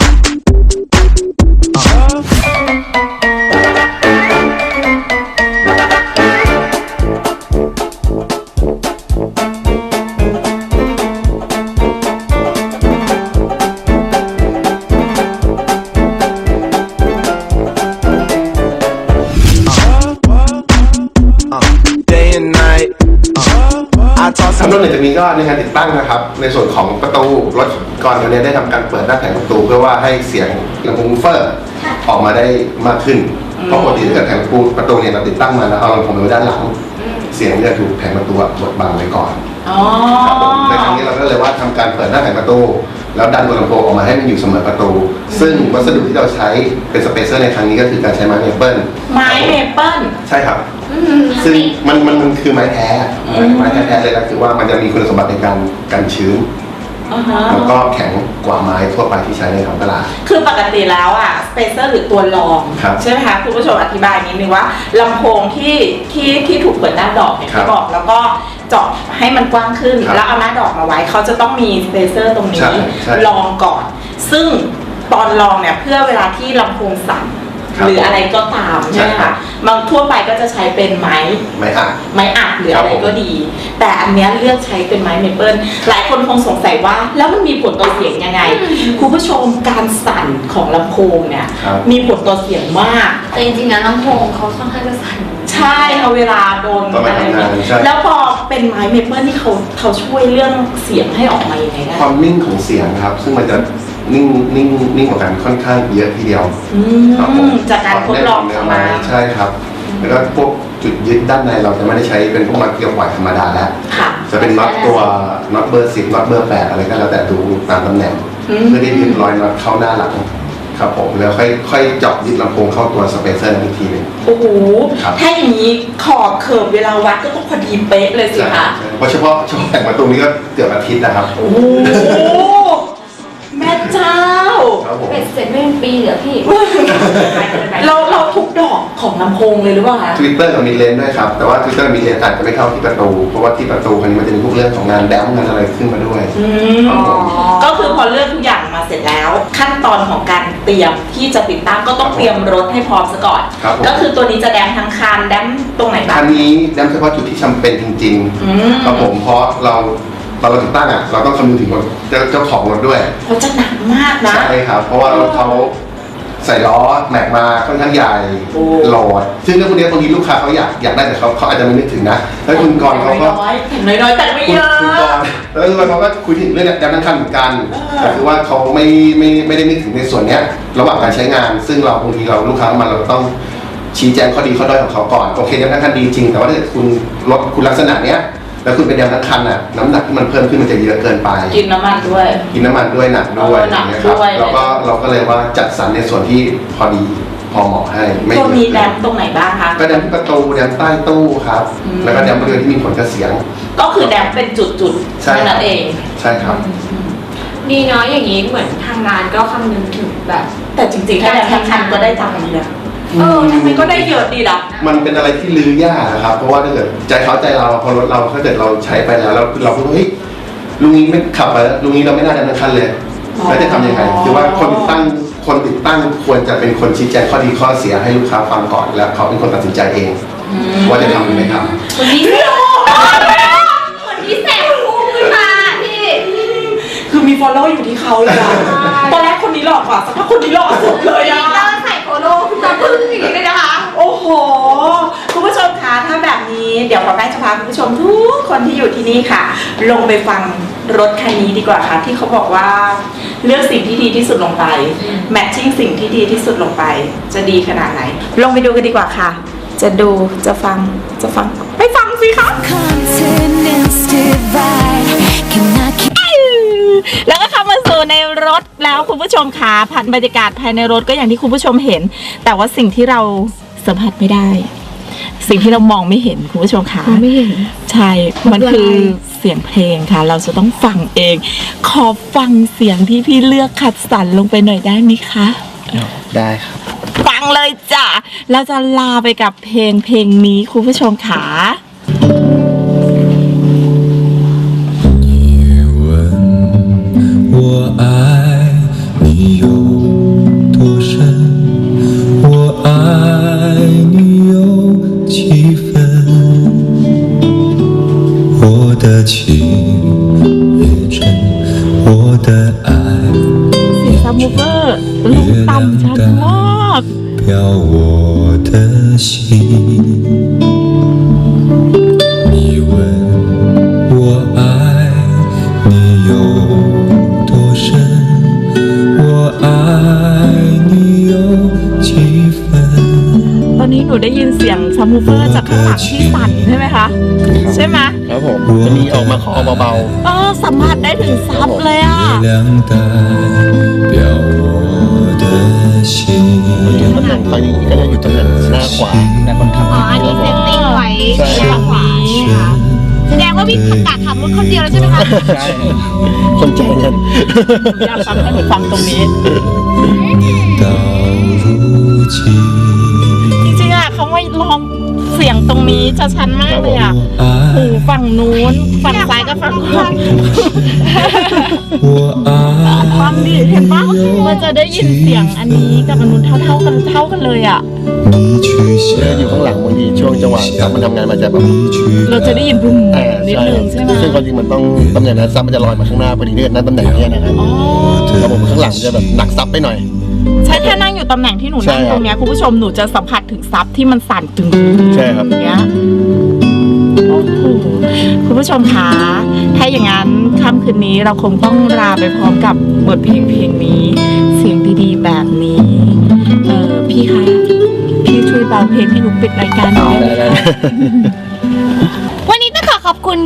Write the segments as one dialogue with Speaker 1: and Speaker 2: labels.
Speaker 1: Uh. นตอนหนึ่งจะมีก็ในการติดตั้งนะครับ ในส่วนของประตูรถก่อนกันเนี่ยได้ทำการเปิดหน้าแผงประตูเพื่อว่าให้เสียงลำโพงวูฟเฟอร์ออกมาได้มากขึ้นเพราะปกติถ้าเกิดแผงประตูประตูเนี่ยเราติดตั้งมาแล้วเอาลำโพงไว้ด้านหลัง เสียงจะถูกแผงประตูบดบังไว้ก่อน
Speaker 2: อ๋อ
Speaker 1: ครับผมในครั้งนี้เราก็เลยว่าทำการเปิดหน้าแผงประตู แล้วดันตัวลำโพงออกมาให้มันอยู่เสมอประตู ซึ่งวัสดุที่เราใช้เป็นสเปเซอร์ในครั้งนี้ก็คือการใช้ไม้เมเปิล
Speaker 2: ไม้เมเปิล
Speaker 1: ใช่ครับ ซึ่งมันมันมันคือไม้แท้ไม้แท้ๆเลยนะคือว่ามันจะมีคุณสมบัติในการกันชื้น
Speaker 2: อ่าฮะ
Speaker 1: แล้วก็แข็งกว่าไม้ทั่วไปที่ใช้ในท้องตลาด
Speaker 2: คือปกติแล้วอะสเปเซอร์หรือตัวรอง
Speaker 1: ครับ
Speaker 2: ใช่ไหมคะคุณผู้ชมอธิบายนิดนึงว่าลำโพงที่ที่ที่ถูกเปิดหน้าดอกอย่าง
Speaker 1: ครั
Speaker 2: ที่
Speaker 1: บ
Speaker 2: บอกแล้วก็เจาะให้มันกว้างขึ้น
Speaker 1: ครับ
Speaker 2: แล้วเอาหน้าดอกมาไว้เขาจะต้องมีสเปเซอร์ตรง
Speaker 1: ใช่
Speaker 2: นี้
Speaker 1: ใช่
Speaker 2: รองก่อน ซึ่งตอนรองเนี่ยเพื่อเวลาที่ลำโพงสั่น
Speaker 1: ครับ
Speaker 2: หรืออะไรก็ตามใช่ไหม
Speaker 1: ใช่ครั
Speaker 2: คะ
Speaker 1: บ
Speaker 2: บางทั่วไปก็จะใช้เป็นไม้
Speaker 1: ไม้อัด
Speaker 2: ไม้อัดหรืออะไร
Speaker 1: ครับผม
Speaker 2: ก็ดี แต่อันเนี้ยเลือกใช้เป็นไม้เมเปิลหลายคนคงสงสัยว่าแล้วมันมีผลต่อเสียงยังไงคุณผู้ชมการสั่นของลำโพงเนี่ย
Speaker 1: ครับ
Speaker 2: มีผลต่อเสียงมาก
Speaker 3: แต่จริงๆนะลำโพงเขาค่อนข้างจะสั่น
Speaker 2: ใช่เอาเวลาโดน
Speaker 1: ตอนไป
Speaker 2: อะไร
Speaker 1: ทำงาน
Speaker 2: เนี่ย
Speaker 1: ใช่
Speaker 2: แล้วพอเป็นไม้เมเปิลที่เขาเขาช่วยเรื่องเสียงให้ออกมายังไงได้
Speaker 1: ความนิ่งของเสียงครับ ซึ่งมันจะ นิ่งนิ่งนิ่งกว่ากันค่อนข้างเยอะทีเดียว
Speaker 2: อื
Speaker 1: ครับผม
Speaker 2: มจากการทดลอง
Speaker 1: เนื้
Speaker 2: ข
Speaker 1: อ
Speaker 2: อง
Speaker 1: ไม้
Speaker 2: มา
Speaker 1: ใช่ครับ แล้วก็พวกจุดยึดด้านในเราจะไม่ได้ใช้เป็นพวกมัดเกลียวปล่อยธรรมดาแล้ว
Speaker 2: ค่ะ
Speaker 1: จะเป็นน็อตตัวน็อตเบอร์สิบน็อตเบอร์แปดอะไรก็แล้วแต่ดูตามตำแหน่ง
Speaker 2: อืม
Speaker 1: เพื่อที่ยึดรอยน็อตเข้าหน้าหลังครับผมแล้วค่อยค่อยเจาะยึดลำโพงเข้าตัวสเปเซอร์นั้นอีกทีหนึง
Speaker 2: โอ้โห
Speaker 1: ครับ
Speaker 2: ถ้าอย่างนี้ขอบเขิบเวลาวัดก็ต้องพอดีเป๊ะเลยสิ
Speaker 1: ใช่
Speaker 2: คะ
Speaker 1: ใช่เพราะเฉพาะเฉพาะแผงประตูนี้ก็เกือบอาทิตย์นะครับ
Speaker 2: โอ้โหแม่เจ้า
Speaker 1: ครับผม
Speaker 3: เป็ดเสร็จไม่เป็นปีเหรอพี่
Speaker 2: เราเราทุกดอกของลำโพงเลยหรือเปล่าคะ
Speaker 1: ทวิตเตอร์กับมีเลนด้วยครับ แต่ว่าทวิตเตอร์มีเลนอาจจะไม่เข้าที่ประตู เพราะว่าที่ประตูคันนี้มันจะมีพวกเรื่องของงานแดมงานอะไรขึ้นมาด้วย
Speaker 2: อืม
Speaker 1: ครับผม
Speaker 2: ก็คือพอเลือกทุกอย่างมาเสร็จแล้ว ขั้นตอนของการเตรียมที่จะติดตั้งก็ต้องเตรียมรถให้พร้อมซะก่อน
Speaker 1: ครับผม
Speaker 2: ก็คือตัวนี้จะแดมทั้งคันแดมตรงไหนบ้า
Speaker 1: คั
Speaker 2: ง
Speaker 1: นนี้แดมเฉพาะจุดที่จำเป็นจริง
Speaker 2: อืม
Speaker 1: ๆครับผมเพราะเรา ตอนเราติดตั้งอะเราต้องคำนึงถึงรถเจ้าเจ้าของรถด้วย
Speaker 2: เขาจะหนักมากนะ
Speaker 1: ใช่ครับ เพราะว่ารถเขาใส่ล้อแม็กมาค่อนข้างใหญ่
Speaker 2: โอ้
Speaker 1: โหลดซึ่งเรื่องพวกนี้บางทีลูกค้าเขาอยากอยากได้แต่เขาเขาอาจจะไม่นึกถึงนะแล้วคุณกรณ์เขาก็
Speaker 2: น้อยๆแต่น้อยๆแต่ไม่
Speaker 1: คุณ
Speaker 2: เยอะ
Speaker 1: คุณกรณ์แล้วเขาก็คุยถึงเรื่องการตั้งคันเหมือนกัน
Speaker 2: เออ
Speaker 1: แต่คือว่าเขาไม่ไม่ไม่ได้นึกถึงในส่วนเนี้ย ระหว่างการใช้งาน ซึ่งเราบางทีเราลูกค้ามาเราต้องชี้แจงข้อดีข้อด้อยของเขาก่อน โอเคยังตั้งคันดีจริง แต่ว่าถ้าเกิดคุณรถคุณลักษณะเนี้ย แล้วคุณไปยังตั้งคันอะน้ำหนักที่มันเพิ่มขึ้นมันจะเยอะเกินไป
Speaker 2: กินน้ำมันด้วย
Speaker 1: กินน้ำมันด้วยหนักด้วย
Speaker 2: เออหนัก
Speaker 1: อย่างเงี้ยครับ
Speaker 2: ด้วย
Speaker 1: แล้วก็เราก็เลยว่าจัดสรรในส่วนที่พอดีพอเหมาะให้ไม่
Speaker 2: ตัว
Speaker 1: เยอะ
Speaker 2: มีแด
Speaker 1: เกิ
Speaker 2: ม
Speaker 1: น
Speaker 2: ตรงไหนบ้างคะ
Speaker 1: ก็แดมที่ประตูแดมใต้ตู้ครับ
Speaker 2: อืม
Speaker 1: แล้วก็แดมบริเวณที่มีผลกระเสียง
Speaker 2: ก็คือแดมเป็นจุดๆ
Speaker 1: ใช่
Speaker 2: แค่นั้นเอง
Speaker 1: ใช่ครับ
Speaker 3: ดีเนาะอย่างนี้เหมือนทางร้านก็คำนึงถึงแบบ
Speaker 2: แต่จริงๆ ถ้าแดมทั้งคันก็ได้ตังค์ดีนะ
Speaker 3: เออทำไม
Speaker 2: ก็ได้เยอะดีนะ
Speaker 1: มันเป็นอะไรที่ลือยากนะครับ เพราะว่าถ้าเกิดใจเขาใจเราพอรถเราถ้าเกิดเราใช้ไปแล้วแล้วเราพูดว่าเฮ้ยลุงนี้ไม่ขับไปแล้วลุงนี้เราไม่น่าดำเนินคันเลย
Speaker 2: อ๋อ
Speaker 1: แล้วจะทำยังไงคือว่าคนติดตั้งคนติดตั้งควรจะเป็นคนชี้แจงข้อดีข้อเสียให้ลูกค้าฟังก่อนแล้วเขาเป็นคนตัดสินใจเองว่าจะทำหรือไม่ทำ
Speaker 3: คนนี้คนนี้แสบพุ่งขึ้นมาพี่
Speaker 2: คือมี follow อยู่ที่เขาเลยอะ จะพาคุณผู้ชมทุกคนที่อยู่ที่นี่ค่ะ ลงไปฟังรถคันนี้ดีกว่าค่ะ ที่เขาบอกว่าเลือกสิ่งที่ดีที่สุดลงไปแมทชิ่งสิ่งที่ดีที่สุดลงไป จะดีขนาดไหน ลงไปดูกันดีกว่าค่ะ จะดูจะฟังจะฟัง ไปฟังสิคะแล้วก็เข้ามาสู่ในรถแล้วคุณผู้ชมค่ะผ่านบรรยากาศภายในรถก็อย่างที่คุณผู้ชมเห็น แต่ว่าสิ่งที่เราสัมผัสไม่ได้ สิ่งที่เรามองไม่เห็นคุณผู้ชมค่ะ
Speaker 3: มองไม่เห็น
Speaker 2: ใช่ มันคือเสียงเพลงค่ะ เราจะต้องฟังเอง ขอฟังเสียงที่พี่เลือกคัดสรรลงไปหน่อยได้ไหมคะ
Speaker 4: ได้ครับ
Speaker 2: ฟังเลยจ้ะ เราจะลาไปกับเพลงเพลงนี้คุณผู้ชมค่ะ มูเฟอร์ลงต่ำชัดมาก
Speaker 5: 飘我的心。你问我爱你有多深，我爱你有几分。
Speaker 2: ตอนนี้หนูได้ยินเสียงซัมมูเฟอร์จากข้างหลังที่สั่นใช่ไหมคะ ใช่ไหม
Speaker 1: ครับผมจะมีออกมาขอเบา
Speaker 2: เออสัมผัสได้ถึงซับเลยอ่ะ
Speaker 5: 月亮代表我的 ถึ
Speaker 1: มันลงไปอย่างนี้ก็จะอยู่ตรงนั้นหน้าขวาแต่คนขับ
Speaker 3: อ๋อ อันนี้เซตติ้งไว้ด้านขวาใช่ไหะแสดงว่าพี่ประกาศขับรถคนเดียวแล้วใช่ไหมคะใช่
Speaker 1: คนใจนั่น
Speaker 2: อยากฟังให้หนูฟังตรงนี้จริงๆอะเขาไม่ลองเสียงตรงนี้จะชันมากเลยอะหูฝั่งนู้น ฝั่งซ้ายก็ฝั่งขวา ฟังดิเห็นปะมันจะได้ยินเสียงอันนี้กับอันนู้นเท่าเท่าๆกันเท่ากันเลยอ่ะ
Speaker 5: 你去想，
Speaker 1: อยู่ข้างหลังบางทีช่วงจังหวะซับมันทำงานมันจะแบบ
Speaker 5: 你去
Speaker 2: เราจะได้ยินบุ้ม
Speaker 1: เออ
Speaker 2: นิด
Speaker 1: ใช่
Speaker 2: นึงใช่ไหม
Speaker 1: ซึ่งความจริงมันต้องตำแหน่งนั้นซับมันจะลอยมาข้างหน้าพอดีด้วยนั่นตำแหน่งเนี้ยนะครับ
Speaker 2: อ๋อ
Speaker 1: ระบบข้างหลังจะแบบหนักซับไปหน่อย
Speaker 2: ใช่ถ้านั่งอยู่ตำแหน่งที่หนู
Speaker 1: ใช่
Speaker 2: นั่ง
Speaker 1: ครับ
Speaker 2: ตรงเนี้ยคุณผู้ชมหนูจะสัมผัสถึงซับที่มันสั่นตึง
Speaker 1: ใช่ครับ
Speaker 2: อย่างเงี้ยโอ้โห คุณผู้ชมคะถ้าอย่างนั้นค่ำคืนนี้เราคงต้องลาไปพร้อมกับบทเพลงเพลงนี้ เสียงดีๆ แบบนี้เออพี่คะพี่ช่วยเบาเพลงให้หนูปิดรายการหน่อยได้ไหมคะ
Speaker 3: วันนี้ต้องขอขอบคุณ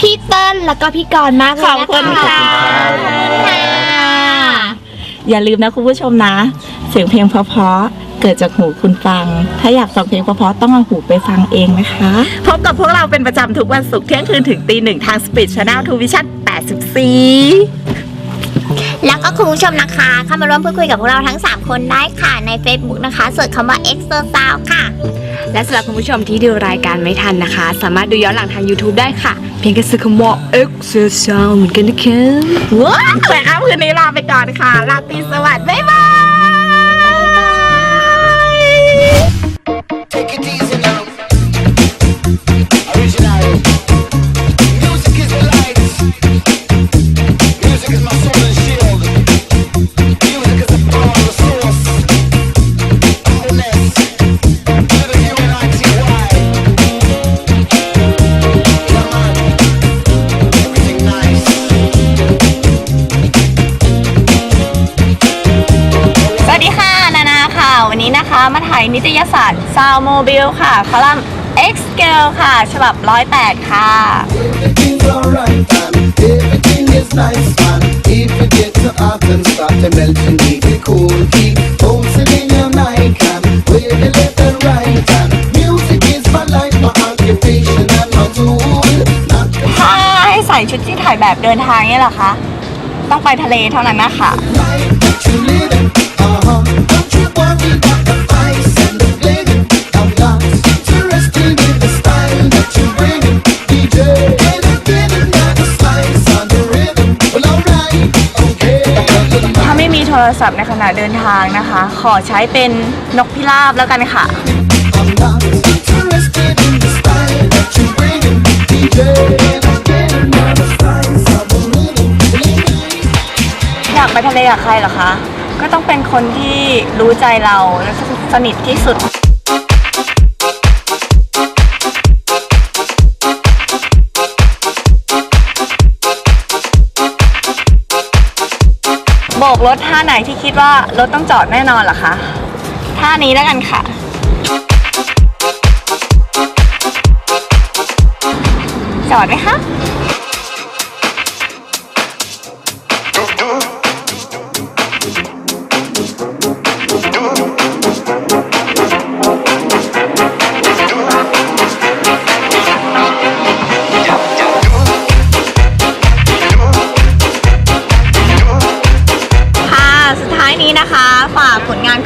Speaker 3: พี่เติ้ลแล้วก็พี่กรณ์มากเลย
Speaker 2: ขอบ
Speaker 3: นะคะ
Speaker 2: คุณค่ะ
Speaker 3: ค่ะ
Speaker 2: อย่าลืมนะคุณผู้ชมนะ เสียงเพลงเพราะๆ เกิดจากหูคุณฟัง ถ้าอยากฟังเพลงเพราะๆต้องเอาหูไปฟังเองนะคะ พบกับพวกเราเป็นประจำทุกวันศุกร์เที่ยงคืนถึงตีหนึ่งทาง Speed Channel ทูวิชั่น84
Speaker 3: แล้วก็คุณผู้ชมนะคะ เข้ามาร่วมพูดคุยกับพวกเราทั้ง 3 คนได้ค่ะใน Facebook นะคะเสิร์ชคำว่า e x o s o u n d ค่ะ
Speaker 6: และสำหรับคุณผู้ชมที่ดูรายการไม่ทันนะคะ สามารถดูย้อนหลังทาง YouTube ได้ค่ะ เพียงแค่ซื้อคำว่า e x e r c i s e เหมือนกันนะคะ
Speaker 2: ว้าวแต่ค่ำคืนนี้ลาไปก่อนค่ะลาตรีสวัสดิ์บ๊ายบาย
Speaker 3: นะคะมาถ่ายนิตยสารซาวโมบิลค่ะ คอลัมน์ X Girl ค่ะ ฉบับ 108 ค่ะ
Speaker 7: Everything's alright, man. Everything is nice, man. If you get to art and start to melt and keep it cool, keep bouncing in your night, can. Where the left and right, and music is my life, my occupation and my tool. Not
Speaker 3: ถ้าให้ใส่ชุดที่ถ่ายแบบเดินทางเนี่ยเหรอคะ ต้องไปทะเลเท่านั้นนะคะ
Speaker 7: life that you living,
Speaker 3: รศัพท์ในขณะเดินทางนะคะ ขอใช้เป็นนกพิราบแล้วกันค่ะ อยากไปทะเลกับใครเหรอคะ ก็ต้องเป็นคนที่รู้ใจเราและสนิทที่สุด โบกรถท่าไหนที่คิดว่ารถต้องจอดแน่นอนเหรอคะท่านี้แล้วกันค่ะ จอดไหมคะค่ะ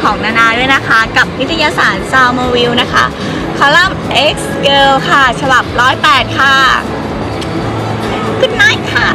Speaker 3: ของนานาด้วยนะคะ กับนิตยสารซาวมวิวนะคะ คอลัมน์ X Girl ค่ะ ฉบับ 108 ค่ะ Good night ค่ะ